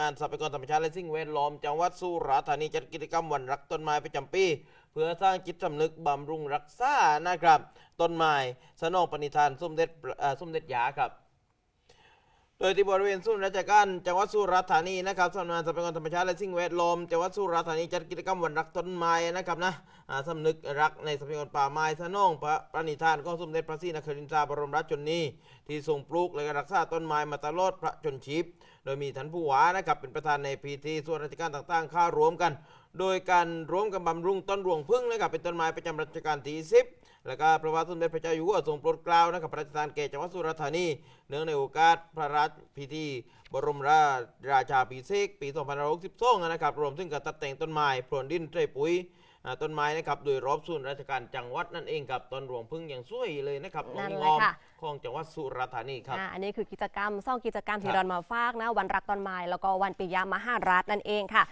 งานทรัพยากรธรรมชาติและสิ่งแวดล้อมจังหวัดสุราษฎร์ธานีจัดกิจกรรมวันรักต้นไม้ประจำปี เพื่อสร้างจิตสำนึกบำรุงรักษานะครับ ต้นไม้สนองปณิธานสมเด็จสมเด็จยาครับ โดยที่บริเวณศูนย์ราชการจังหวัดสุราษฎร์ธานีนะครับสำนักงานทรัพยากรธรรมชาติและสิ่งแวดล้อมจังหวัดสุราษฎร์ธานีจัดกิจกรรมวันรักต้นไม้นะครับนะสำนึกรักในทรัพยากรป่าไม้สนองพระประนิธานของสมเด็จพระศรีนครินทราบรมราชชนนีที่ทรงปลูกและก็รักษาต้นไม้มาตลอดพระชนชีพ โดยมีท่านผู้ว่านะครับเป็นประธานในพิธีส่วนราชการต่างๆข้ารวมกัน โดยการร่วมกันบำรุงต้นรวงพึ่งนะครับเป็นต้นไม้ประจำรัชกาลที่สิบ แล้วก็พระบาทสมเด็จพระเจ้าอยู่หัวทรงโปรดเกล้านะครับพระราชทานแก่จังหวัดสุราษฎร์ธานี เนื่องในโอกาสพระราชพิธี บรมราชราชาภิเษกปี2562นะครับรวมถึงการตัดแต่งต้นไม้พรวนดินใส่ปุ๋ยอ่าต้นไม้นะครับโดยรอบศูนย์ราชการจังหวัดนั่นเองครับต้นรวงพึ่งอย่างสวยเลยนะครับนั่นงแหอละมค่ะของจังหวัดสุราษฎร์ธานีครับอ่าอันนี้คือกิจกรรมซ่องกิจกรรมคที่รับเรามาฝากนะวันรักต้นไม้แล้วก็วันปิยมหาราชนั่นเองค่ะ